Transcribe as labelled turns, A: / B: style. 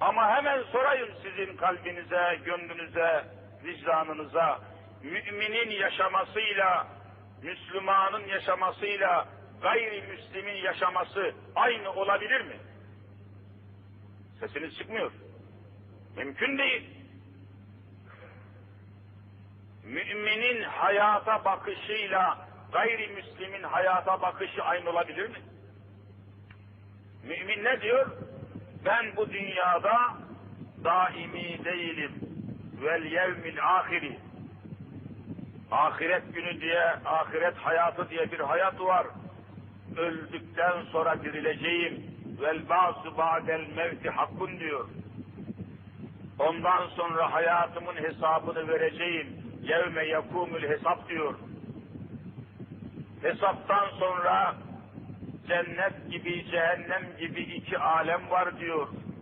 A: Ama hemen sorayım sizin kalbinize, gönlünüze, vicdanınıza, müminin yaşamasıyla, Müslümanın yaşamasıyla, gayrimüslimin yaşaması aynı olabilir mi? Sesiniz çıkmıyor. Mümkün değil. Müminin hayata bakışıyla gayrimüslimin hayata bakışı aynı olabilir mi? Mümin ne diyor? Ben bu dünyada daimi değilim. Vel yevmil ahiri. Ahiret günü diye, ahiret hayatı diye bir hayat var. Öldükten sonra dirileceğim. Vel ba'su ba'del mevti hakkun diyor. Ondan sonra hayatımın hesabını vereceğim. Yevme yakumul hesap diyor. Hesaptan sonra cennet gibi, cehennem gibi iki alem var diyor.